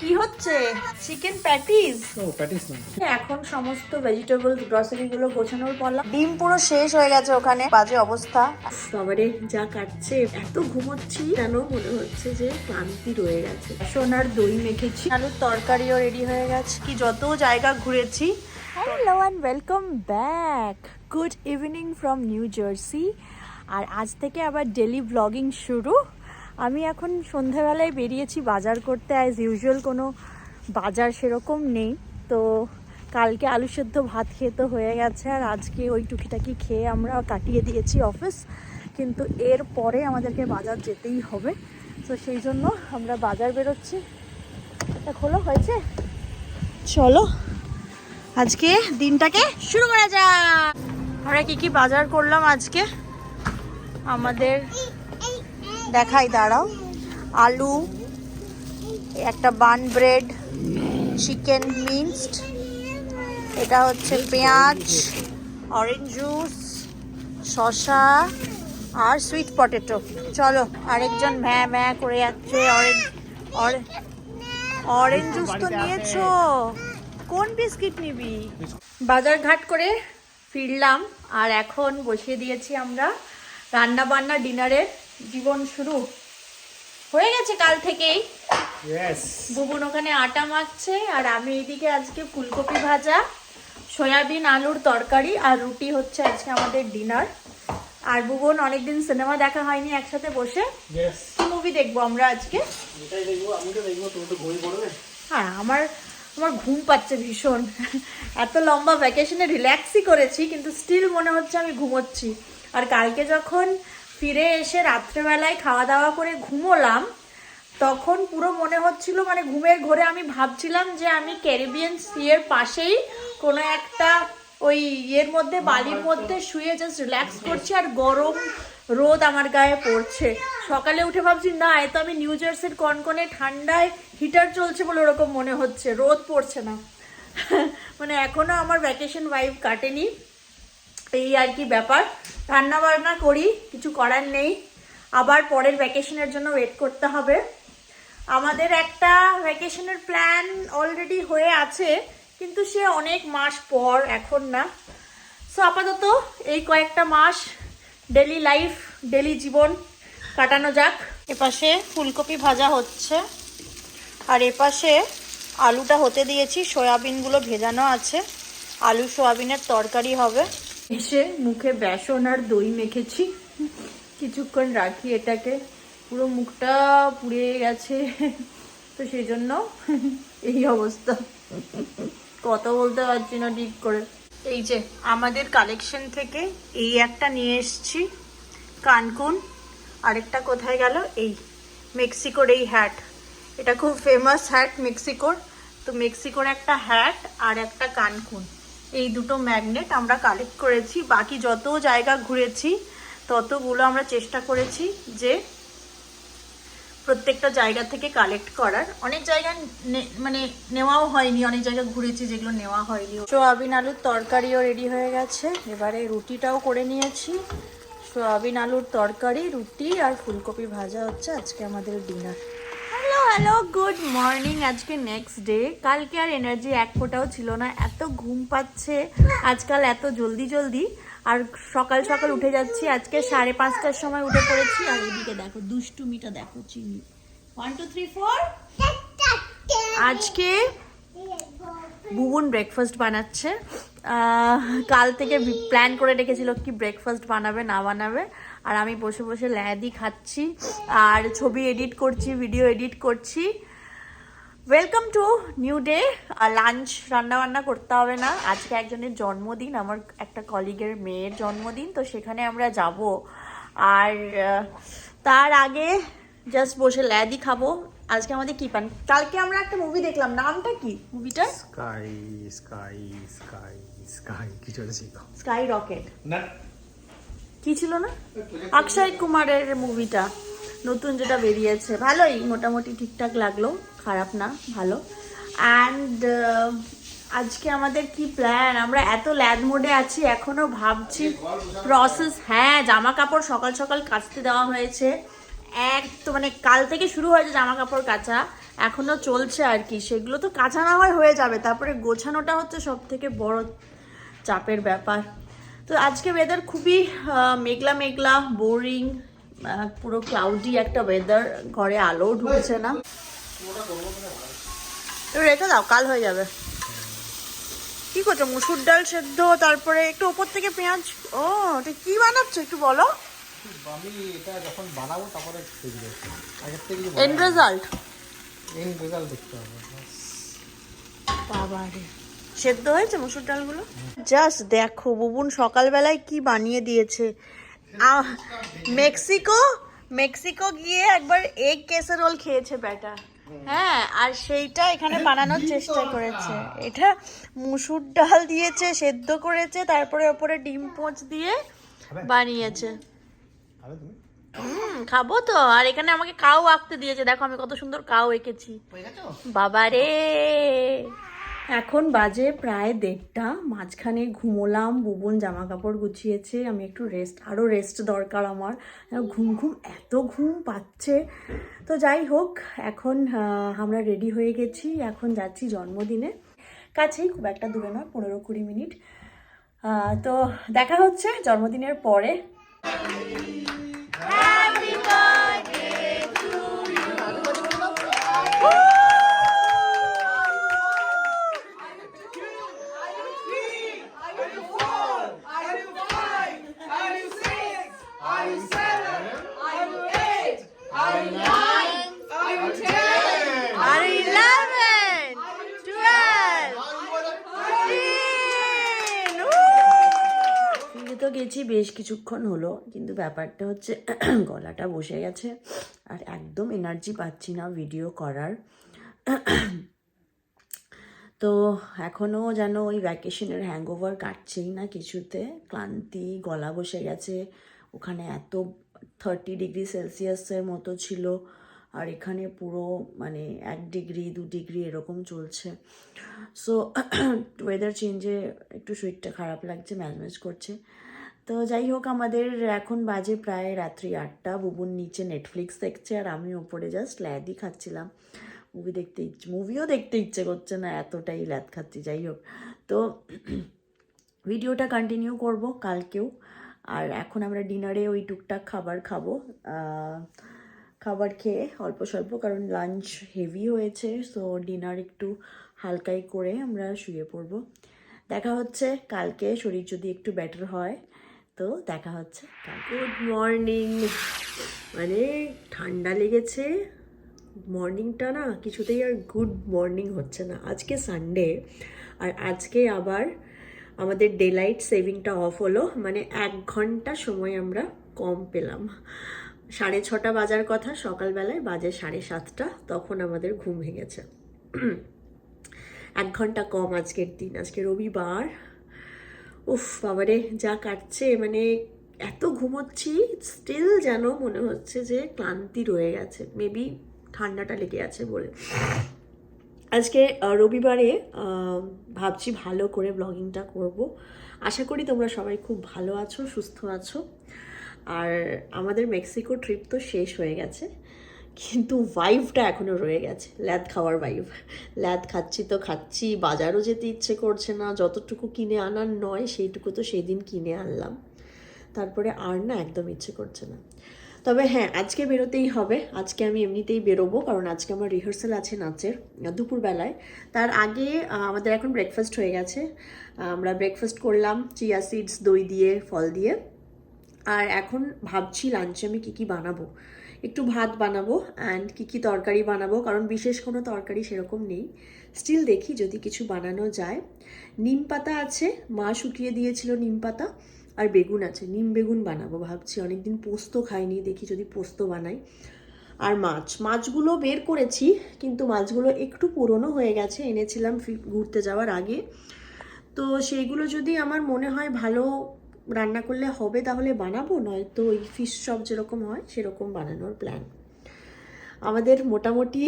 কি হচ্ছে? Chicken patties ও patties না এখন সমস্ত ভেজিটেবল গ্রসারি গুলো গোছানোর পালা। ডিম পুরো শেষ হয়ে গেছে ওখানে। বাজে অবস্থা। বাবারে যা কাটছে। এত ঘুমোচ্ছি কেন মনে হচ্ছে যে ক্লান্তি রয়ে গেছে। সোনার দই মেখেছি। আলুর তরকারিও রেডি হয়ে গেছে। কি যত জায়গা ঘুরেছি। Hello and welcome back good evening from New Jersey আর আজ থেকে আবার ডেলি ব্লগিং শুরু। আমি এখন সন্ধ্যাবেলায় বেরিয়েছি বাজার করতে অ্যাজ ইউজুয়াল কোনো বাজার সেরকম নেই। তো কালকে আলু সেদ্ধ ভাত খেয়ে তো হয়ে গেছে, আর আজকে ওই টুকিটাকি খেয়ে আমরা কাটিয়ে দিয়েছি অফিস কিন্তু এর পরে আমাদেরকে বাজার যেতেই হবে। তো সেই জন্য আমরা বাজার বেরোচ্ছি। এটা খোলো, হয়েছে? চলো, আজকে দিনটাকে শুরু করা যাক। আমরা কি কি বাজার করলাম আজকে? আমাদের দেখাই, দাঁড়াও। আলু, একটা বান ব্রেড, চিকেন মিন্সড এটা হচ্ছে পেঁয়াজ, অরেঞ্জ জুস, শসা আর সুইট পটেটো। চলো, আরেকজন ম্যা ম্যা করে যাচ্ছে। অরেঞ্জ অরেঞ্জ জুস তো নিয়েছো। কোন বিস্কিট নিবি? বাজার ঘাট করে ফিরলাম, আর এখন বসিয়ে দিয়েছি আমরা রান্না বান্না ডিনারের। জীবন শুরু? হয়ে গেছে কাল থেকেই। বুবুন ওখানে আটা মাখছে আর আমি এইদিকে আজকে ফুলকপি ভাজা সয়াবিন আলুর তরকারি আর রুটি হচ্ছে আজকে আমাদের ডিনার। আর বুবন অনেকদিন সিনেমা দেখা হয়নি একসাথে বসে। কি মুভি দেখব আমরা আজকে? হ্যাঁ আমার আমার ঘুম পাচ্ছে ভীষণ। এত লম্বা ভ্যাকেশনে রিল্যাক্সই করেছি কিন্তু স্টিল মনে হচ্ছে আমি ঘুমোচ্ছি। আর কালকে যখন ফিরে এসে রাত্রেবেলায় খাওয়া দাওয়া করে ঘুমোলাম, তখন পুরো মনে হচ্ছিল মানে ঘুমের ঘরে আমি ভাবছিলাম যে আমি ক্যারিবিয়ান সিয়ের পাশেই কোনো একটা ওই ইয়ের মধ্যে, বালির মধ্যে শুয়ে জাস্ট রিল্যাক্স করছি আর গরম রোদ আমার গায়ে পড়ছে। সকালে উঠে ভাবছি, না, এ তো আমি নিউ জার্সির কনকনে ঠান্ডায় হিটার চলছে বলে ওরকম মনে হচ্ছে, রোদ পড়ছে না। মানে এখনও আমার ভ্যাকেশন ওয়াইফ কাটেনি। এই আর কি ব্যাপার। রান্না বান্না করি, কিছু করার নেই। আবার পরের ভ্যাকেশনের জন্য ওয়েট করতে হবে। আমাদের একটা ভ্যাকেশনের প্ল্যান অলরেডি হয়ে আছে, কিন্তু সে অনেক মাস পর, এখন না। সো আপাতত এই কয়েকটা মাস ডেলি লাইফ ডেলি জীবন কাটানো যাক। এপাশে ফুলকপি ভাজা হচ্ছে, আর এপাশে আলুটা হতে দিয়েছি, সয়াবিনগুলো ভেজানো আছে। আলু, সয়াবিনের তরকারি হবে। এসে মুখে বেসন আর দই মেখেছি। কিছুক্ষণ রাখি এটাকে। পুরো মুখটা পুড়ে গেছে। তো সেই জন্য এই অবস্থা। কথা বলতে পারছি না ঠিক করে। এই যে, আমাদের কালেকশন থেকে এই একটা নিয়ে এসছি। কানকুন। আরেকটা কোথায় গেল? এই, মেক্সিকোর এই হ্যাট এটা খুব ফেমাস হ্যাট মেক্সিকোর। তো মেক্সিকোর একটা হ্যাট আর একটা কানকুন। এই দুটো ম্যাগনেট আমরা কালেক্ট করেছি। বাকি যত জায়গা ঘুরেছি, ততগুলো আমরা চেষ্টা করেছি যে প্রত্যেকটা জায়গা থেকে কালেক্ট করার। অনেক জায়গা মানে নেওয়াও হয়নি, অনেক জায়গা ঘুরেছি যেগুলো নেওয়া হয়নি। সোয়াবিন আলুর তরকারিও রেডি হয়ে গেছে। এবারে রুটিটাও করে নিয়েছি। সোয়াবিন আলুর তরকারি, রুটি আর ফুলকপি ভাজা হচ্ছে আজকে আমাদের ডিনার হ্যালো গুড মর্নিং আজকে নেক্সট ডে কালকে আর এনার্জি এক ফোঁটাও ছিল না। এত ঘুম পাচ্ছে। আজকাল এত জলদি জলদি। আর সকাল সকাল উঠে যাচ্ছি। আজকে সাড়ে পাঁচটার সময় উঠে পড়েছি। আর এদিকে দেখো, দুষ্টুমিটা দেখো, চিনি। ওয়ান টু থ্রি ফোর আজকে বুবুন ব্রেকফাস্ট বানাচ্ছে। কাল থেকে প্ল্যান করে রেখেছিল কি ব্রেকফাস্ট বানাবে, না বানাবে। আর আমি বসে বসে ল্যাদি খাচ্ছি আর ছবি এডিট করছি ভিডিও এডিট করছি। Welcome to new day lunch রান্না বান্না করতে হবে না। আজকে একজনের জন্মদিন আমার একটা কলিগের মেয়ের জন্মদিন তো সেখানে আমরা যাব। আর তার আগে জাস্ট বসে ল্যাদি খাব। আজকে আমাদের কি পান কালকে আমরা একটা মুভি দেখলাম। নামটা কি মুভিটার স্কাই স্কাই স্কাই স্কাই একটা শিখো স্কাই রকেট না। কি ছিল না? অক্ষয় কুমারের মুভিটা নতুন যেটা বেরিয়েছে। ভালোই, মোটামুটি ঠিকঠাক লাগল, খারাপ না, ভালো। অ্যান্ড আজকে আমাদের কি প্ল্যান আমরা এত ল্যাদ মোডে আছি, এখনও ভাবছি প্রসেস হ্যাঁ জামা কাপড় সকাল সকাল কাচতে দেওয়া হয়েছে। এক, তো মানে কাল থেকে শুরু হয়েছে জামা কাপড় কাচা। এখনও চলছে আর কি, সেগুলো তো কাঁচা না হয় হয়ে যাবে। তারপরে গোছানোটা হচ্ছে সব থেকে বড় চাপের ব্যাপার। তো আজকে ওয়েদার খুবই মেঘলা মেঘলা বোরিং পুরো ক্লাউডি একটা ওয়েদার ঘরে আলো ঢুকছে না। রেখে দাও কাল হয়ে যাবে। কি করছ? মুসুর ডাল সেদ্ধ তারপরে একটু ওপর থেকে পেঁয়াজ? ও এটা কি বানাচ্ছো একটু বলো? আমি এটা যখন বানাবো তারপরে আগের থেকে এন্ড রেজাল্ট এন্ড রেজাল্ট দেখতে হবে বাবারে। সেদ্ধ হয়েছে মুসুর ডালগুলো? জাস্ট দেখো বুবুন সকালবেলায় কি বানিয়ে দিয়েছে। মেক্সিকো মেক্সিকো গিয়ে একবার এগ কেসারোল খেয়েছে বেটা হ্যাঁ আর সেইটা এখানে বানানোর চেষ্টা করেছে। এটা মুসুর ডাল দিয়েছে সেদ্ধ করেছে তারপরে ওপরে ডিম পোঁচ দিয়ে বানিয়েছে। হুম খাব তো। আর এখানে আমাকে কাউ আঁকতে দিয়েছে। দেখো আমি কত সুন্দর কাউ এঁকেছি। বাবা রে এখন বাজে প্রায় দেড়টা, মাঝখানে ঘুমোলাম, বুবন জামা কাপড় গুছিয়েছে, আমি একটু রেস্ট আরও রেস্ট দরকার আমার। ঘুম ঘুম, এত ঘুম পাচ্ছে। তো যাই হোক, এখন আমরা রেডি হয়ে গেছি, এখন যাচ্ছি জন্মদিনে। কাছেই খুব একটা দূরে নয়, পনেরো কুড়ি মিনিট। তো দেখা হচ্ছে জন্মদিনের পরে। পুজো তো গেছি, বেশ কিছুক্ষণ হলো, কিন্তু ব্যাপারটা হচ্ছে গলাটা বসে গেছে আর একদম এনার্জি পাচ্ছি না ভিডিও করার। তো এখনও যেন ওই ভ্যাকেশনের হ্যাংওভার কাটছেই না কিছুতে, ক্লান্তি, গলা বসে গেছে, ওখানে এত থার্টি ডিগ্রি সেলসিয়াসের মতো ছিল আর এখানে পুরো মানে এক ডিগ্রি দু ডিগ্রি এরকম চলছে। সো ওয়েদার চেঞ্জে একটু শরীরটা খারাপ লাগছে ম্যাজম্যাজ করছে। তো যাই হোক, আমাদের এখন বাজে প্রায় রাত্রি আটটা। বুবুন নিচে নেটফ্লিক্স দেখছে আর আমি ওপরে জাস্ট ল্যাদই খাচ্ছিলাম। মুভি দেখতে ইচ্ছে মুভিও দেখতে ইচ্ছে করছে না, এতটাই ল্যাদ খাচ্ছি, যাই হোক। তো ভিডিওটা কন্টিনিউ করব কালকেও। আর এখন আমরা ডিনারে ওই টুকটাক খাবার খাব। খাবার খেয়ে অল্প স্বল্প, কারণ লাঞ্চ হেভি হয়েছে সো ডিনার একটু হালকাই করে আমরা শুয়ে পড়ব। দেখা হচ্ছে কালকে, শরীর যদি একটু বেটার হয় তো দেখা হচ্ছে। Good morning. মানে ঠান্ডা লেগেছে। মর্নিংটা না কিছুতেই আর গুড মর্নিং হচ্ছে না। আজকে সানডে আর আজকে আবার আমাদের ডে লাইট সেভিংটা অফ হলো। মানে এক ঘণ্টা সময় আমরা কম পেলাম। সাড়ে ছটা বাজার কথা, সকালবেলায় বাজে সাড়ে সাতটা, তখন আমাদের ঘুম ভেঙেছে। এক ঘণ্টা কম আজকের দিন। আজকে রবিবার। উফ বাবারে, যা কাটছে মানে এত ঘুমোচ্ছি স্টিল যেন মনে হচ্ছে যে ক্লান্তি রয়ে গেছে। মেবি ঠান্ডাটা লেগে আছে বলে। আজকে রবিবারে ভাবছি ভালো করে ব্লগিংটা করব। আশা করি তোমরা সবাই খুব ভালো আছো, সুস্থ আছো। আর আমাদের মেক্সিকো ট্রিপ তো শেষ হয়ে গেছে। কিন্তু ভাইভটা এখনও রয়ে গেছে, ল্যাদ খাওয়ার ভাইভ ল্যাদ খাচ্ছি তো খাচ্ছি, বাজারও যেতে ইচ্ছে করছে না, যতটুকু কিনে আনার নয়, সেইটুকু তো সেদিন কিনে আনলাম। তারপরে আর না একদম ইচ্ছে করছে না। তবে হ্যাঁ আজকে বেরোতেই হবে, আজকে আমি এমনিতেই বেরোবো, কারণ আজকে আমার রিহার্সাল আছে নাচের, দুপুরবেলায়। তার আগে আমাদের এখন ব্রেকফাস্ট হয়ে গেছে আমরা ব্রেকফাস্ট করলাম চিয়া সিডস দই দিয়ে, ফল দিয়ে। আর এখন ভাবছি লাঞ্চে আমি কী কী বানাবো। একটু ভাত বানাবো অ্যান্ড কী কী তরকারি বানাবো, কারণ বিশেষ কোনো তরকারি সেরকম নেই। স্টিল দেখি যদি কিছু বানানো যায়। নিম পাতা আছে, মা শুকিয়ে দিয়েছিল নিম পাতা, আর বেগুন আছে। নিম বেগুন বানাবো ভাবছি, অনেকদিন পোস্ত খাইনি, দেখি যদি পোস্ত বানাই। আর মাছ, মাছগুলো বের করেছি, কিন্তু মাছগুলো একটু পুরনো হয়ে গেছে, এনেছিলাম ঘুরতে যাওয়ার আগে। তো সেইগুলো যদি আমার মনে হয় ভালো রান্না করলে হবে তাহলে বানাবো? নয়তো ওই ফিশ চপ যেরকম হয়, সেরকম বানানোর প্ল্যান আমাদের মোটামুটি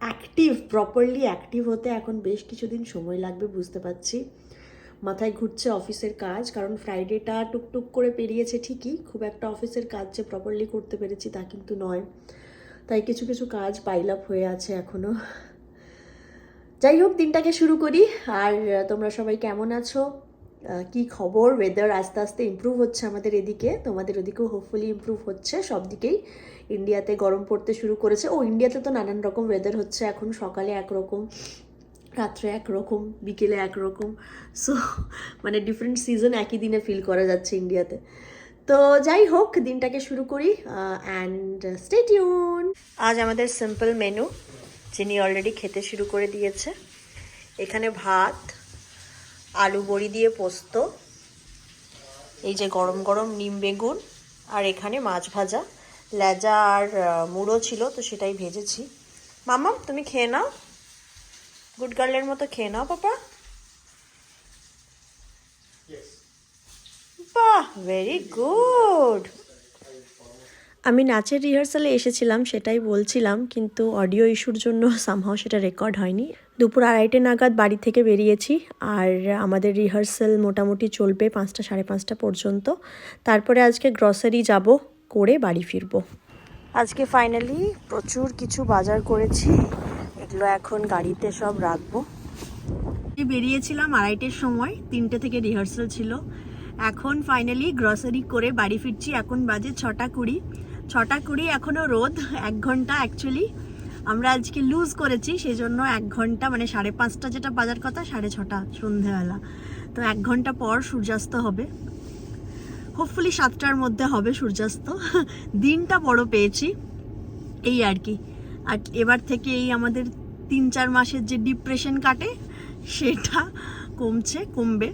অ্যাক্টিভ প্রপারলি অ্যাক্টিভ হতে এখন বেশ কিছুদিন সময় লাগবে বুঝতে পারছি। মাথায় ঘুরছে অফিসের কাজ, কারণ ফ্রাইডেটা টুকটুক করে পেরিয়েছে ঠিকই। খুব একটা অফিসের কাজ যে প্রপারলি করতে পেরেছি তা কিন্তু নয়। তাই কিছু কিছু কাজ পাইল আপ হয়ে আছে এখনও যাই হোক, দিনটাকে শুরু করি। আর তোমরা সবাই কেমন আছো? কি খবর? ওয়েদার আস্তে আস্তে ইমপ্রুভ হচ্ছে আমাদের এদিকে। তোমাদের ওদিকেও হোপফুলি ইমপ্রুভ হচ্ছে। সব দিকেই ইন্ডিয়াতে গরম পড়তে শুরু করেছে। ও ইন্ডিয়াতে তো নানান রকম ওয়েদার হচ্ছে। এখন সকালে একরকম, রাত্রে একরকম, বিকেলে একরকম। সো মানে ডিফারেন্ট সিজন একই দিনে ফিল করা যাচ্ছে ইন্ডিয়াতে তো যাই হোক, দিনটাকে শুরু করি। অ্যান্ড স্টে টিউন আজ আমাদের সিম্পল মেনু যিনি অলরেডি খেতে শুরু করে দিয়েছে। এখানে ভাত আলু বড়ি দিয়ে পোস্ত, এই যে গরম গরম নিম বেগুন, আর এখানে মাছ ভাজা। লেজা আর মুড়ো ছিল, তো সেটাই ভেজেছি। মামা তুমি খেয়ে নাও। গুড গার্লের মতো খেয়ে নাও, পাপা। বাহ ভেরি গুড আমি নাচের রিহার্সালে এসেছিলাম, সেটাই বলছিলাম, কিন্তু অডিও ইস্যুর জন্য সামহাও সেটা রেকর্ড হয়নি। দুপুর আড়াইটে নাগাদ বাড়ি থেকে বেরিয়েছি আর আমাদের রিহার্সাল মোটামুটি চলবে পাঁচটা, সাড়ে পাঁচটা পর্যন্ত। তারপরে আজকে গ্রসারি যাব করে বাড়ি ফিরবো। আজকে ফাইনালি প্রচুর কিছু বাজার করেছি। এগুলো এখন গাড়িতে সব রাখব। বেরিয়েছিলাম আড়াইটের সময়, তিনটে থেকে রিহার্সাল ছিল। এখন ফাইনালি গ্রসারি করে বাড়ি ফিরছি। এখন বাজে ছটা কুড়ি। ছটা কুড়ি এখনও রোদ, এক ঘণ্টা অ্যাকচুয়ালি আমরা আজকে লুজ করেছি সেই জন্য এক ঘণ্টা মানে সাড়ে পাঁচটা যেটা বাজার কথা, সাড়ে ছটা সন্ধেবেলা। তো এক ঘণ্টা পর সূর্যাস্ত হবে। হোপফুলি সাতটার মধ্যে হবে সূর্যাস্ত। দিনটা বড় পেয়েছি, এই আর কি। আর এবার থেকে এই আমাদের তিন চার মাসের যে ডিপ্রেশন কাটে, সেটা কমছে, কমবে।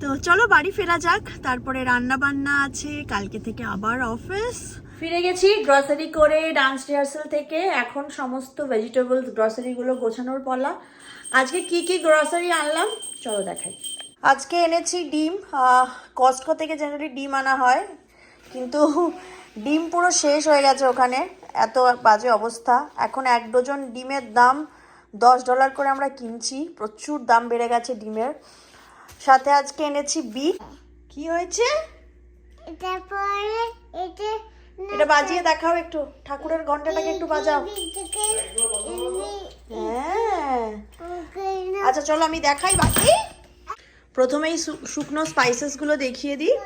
তো চলো বাড়ি ফেরা যাক, তারপরে রান্না বান্না আছে, কালকে থেকে আবার অফিস ফিরে গেছি গ্রসারি করে ডান্স রিহার্সাল থেকে। এখন সমস্ত ভেজিটেবলস গ্রসারিগুলো গোছানোর পালা। আজকে কি কি গ্রসারি আনলাম? চলো দেখাই। আজকে এনেছি ডিম। কস্টকো থেকে জেনারেলি ডিম আনা হয়। কিন্তু ডিম পুরো শেষ হয়ে গেছে ওখানে। এত বাজে অবস্থা। এখন এক ডজন ডিমের দাম দশ ডলার করে আমরা কিনছি। প্রচুর দাম বেড়ে গেছে ডিমের। সাথে আজকে এনেছি বিট কি হয়েছে? তারপরে এটা এটা বাজিয়ে দেখাও একটু। ঠাকুরের ঘন্টাটাকে একটু বাজাও। হ্যাঁ। আচ্ছা চলো আমি দেখাই বাকি। প্রথমেই শুকনো স্পাইসেসগুলো দেখিয়ে দিই।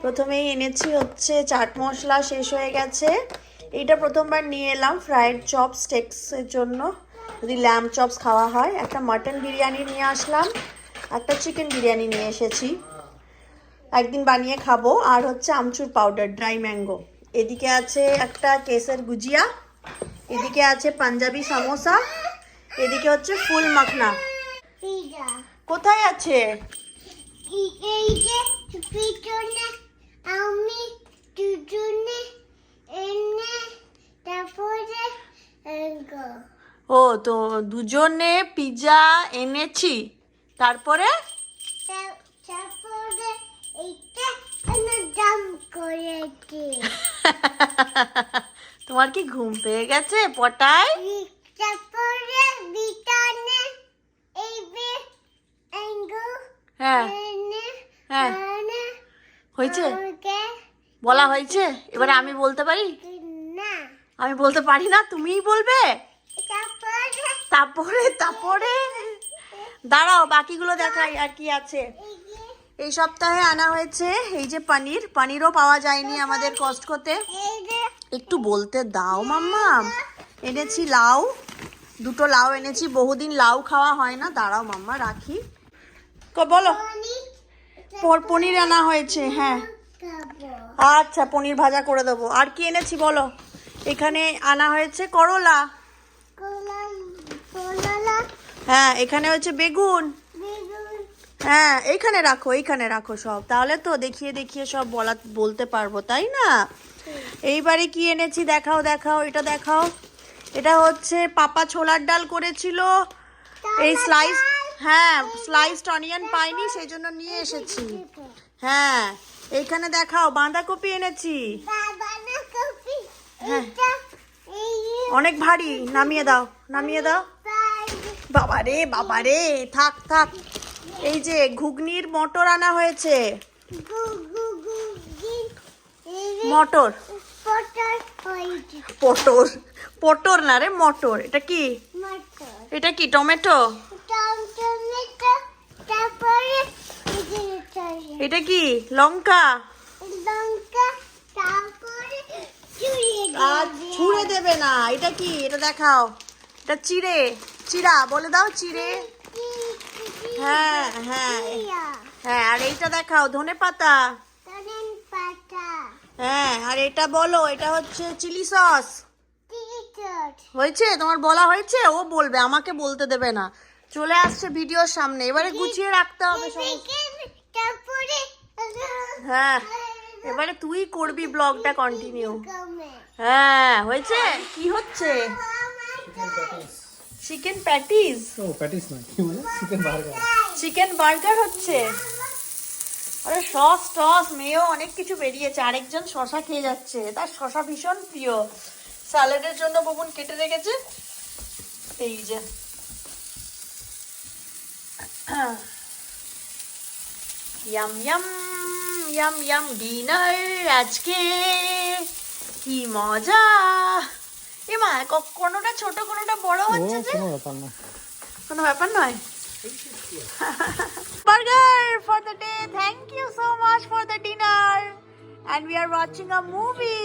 প্রথমেই এনেছি হচ্ছে চাট মশলা, শেষ হয়ে গেছে। এইটা প্রথমবার নিয়ে এলাম ফ্রাইড চপ স্টেক্সের জন্য। যদি ল্যাম্প চপস খাওয়া হয়। একটা মাটন বিরিয়ানি নিয়ে আসলাম। একটা চিকেন বিরিয়ানি নিয়ে এসেছি। একদিন বানিয়ে খাব। আর হচ্ছে আমচুর পাউডার ড্রাই ম্যাঙ্গো এদিকে আছে একটা কেসের গুজিয়া এদিকে আছে পাঞ্জাবি সামোসা এদিকে হচ্ছে ফুল মাখনা। কোথায় আছে? ও তো দুজনে পিজা এনেছি তারপরে? তারপরে করেছি তোমার কি ঘুম পেয়ে গেছে পটায় হ্যাঁ হ্যাঁ। হয়েছে? বলা হয়েছে? এবারে আমি বলতে পারি? না। আমি বলতে পারি না তুমিই বলবে? তারপরে? তারপরে দাঁড়াও বাকিগুলো দেখাই আর কি আছে। এই সপ্তাহে আনা হয়েছে এই যে পনির। পনিরও পাওয়া যায়নি আমাদের কস্টকোতে। করতে একটু বলতে দাও মাম্মা। এনেছি লাউ। দুটো লাউ এনেছি। বহুদিন লাউ খাওয়া হয় না। দাঁড়াও মাম্মা রাখি। বলো। পানি পনির আনা হয়েছে হ্যাঁ। আচ্ছা পনির ভাজা করে দেবো। আর কি এনেছি বলো? এখানে আনা হয়েছে করলা। হ্যাঁ এখানে হচ্ছে বেগুন বেগুন। হ্যাঁ এইখানে রাখো এইখানে রাখো সব। তাহলে তো দেখিয়ে দেখিয়ে সব বলা বলতে পারব তাই না? এইবারে কি এনেছি দেখাও দেখাও এটা দেখাও। এটা হচ্ছে পাপা ছোলার ডাল করেছিল। এই স্লাইস হ্যাঁ স্লাইসড অনিয়ন পাইনি সেই জন্য নিয়ে এসেছি। হ্যাঁ এইখানে দেখাও বাঁধাকপি এনেছি। হ্যাঁ। অনেক ভারী নামিয়ে দাও নামিয়ে দাও। বাবারে বাবারে থাক থাক। এই যে ঘুগনির মটর আনা হয়েছে। মটর। পটর। পটর না রে, মটর। এটা কি? এটা কি, টমেটো? এটা কি, লঙ্কা? আর ছুঁড়ে দেবে না। এটা কি? এটা দেখাও। এটা চিড়ে। চিড়া, বলে দাও চিড়ে। হ্যাঁ হ্যাঁ। হ্যাঁ আর এইটা দেখাও, ধনে পাতা। হ্যাঁ আর এটা বলো, এটা হচ্ছে চিলি সস। হয়েছে? তোমার বলা হয়েছে? ও বলবে, আমাকে বলতে দেবে না। চলে আসছে ভিডিওর সামনে, এবারে গুছিয়ে রাখতে হবে হ্যাঁ এবারে তুই করবি ব্লগটা কন্টিনিউ হ্যাঁ হয়েছে? কি হচ্ছে? চিকেন প্যাটিস ও প্যাটিস নয়। কি মানে চিকেন বার্গার চিকেন বার্গার হচ্ছে? আরে সস টস মেয়েও অনেক কিছু বেরিয়েছে। আরেকজন শশা খেয়ে যাচ্ছে। তার শশা ভীষণ প্রিয়। স্যালাডের জন্য ববুন কেটে রেখেছে। এই যে। Yum yum yum yum dinner আজকে কি মজা? এ মা কোনোটা ছোট কোনোটা বড় হচ্ছে যে? কোনো ব্যাপার না কোনো ব্যাপার নয়? Burger for the day thank you so much for the dinner and we are watching a movie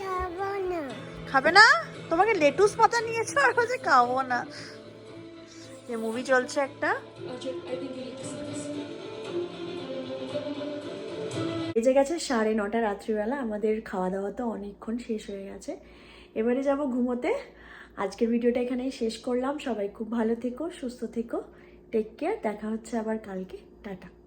খাব না। খাবে না? তোমাকে লেটুস পাতা নিয়েছো আর বলছে খাব না। যে মুভি চলছে একটা। বেজে গেছে সাড়ে নটা রাত্রিবেলা আমাদের খাওয়া দাওয়া তো অনেকক্ষণ শেষ হয়ে গেছে। এবারে যাব ঘুমোতে। আজকের ভিডিওটা এখানেই শেষ করলাম। সবাই খুব ভালো থেকো, সুস্থ থেকো। টেক কেয়ার দেখা হচ্ছে আবার কালকে। টাটা।